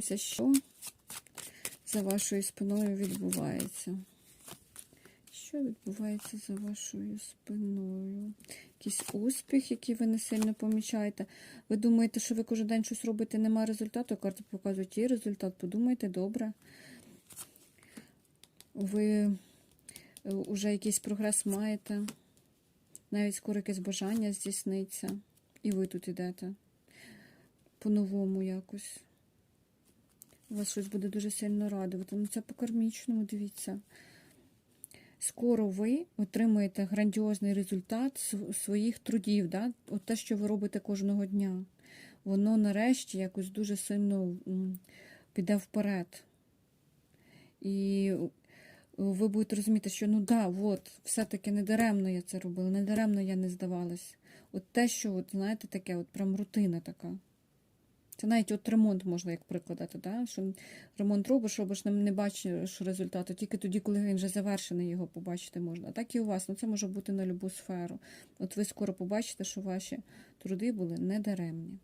Що за вашою спиною відбувається? Що відбувається за вашою спиною? Якийсь успіх, який ви не сильно помічаєте. Ви думаєте, що ви кожен день щось робите, немає результату. Карти показують є результат. Подумайте, добре. Ви вже якийсь прогрес маєте. Навіть скоро якесь бажання здійсниться. І ви тут йдете. По-новому якось. Вас щось буде дуже сильно радувати. Ну, це по кармічному, дивіться. Скоро ви отримаєте грандіозний результат своїх трудів. Да? От те, що ви робите кожного дня. Воно нарешті якось дуже сильно піде вперед. І ви будете розуміти, що ну да, от, все-таки не даремно я це робила, не даремно я не здавалась. От те, що, от, знаєте, таке, от прям рутина така. Це навіть от ремонт можна як прикладати, да? що ремонт робиш, робиш, не, бачиш результату, тільки тоді, коли він вже завершений, його побачити можна. А так і у вас, ну це може бути на будь-яку сферу. От ви скоро побачите, що ваші труди були недаремні.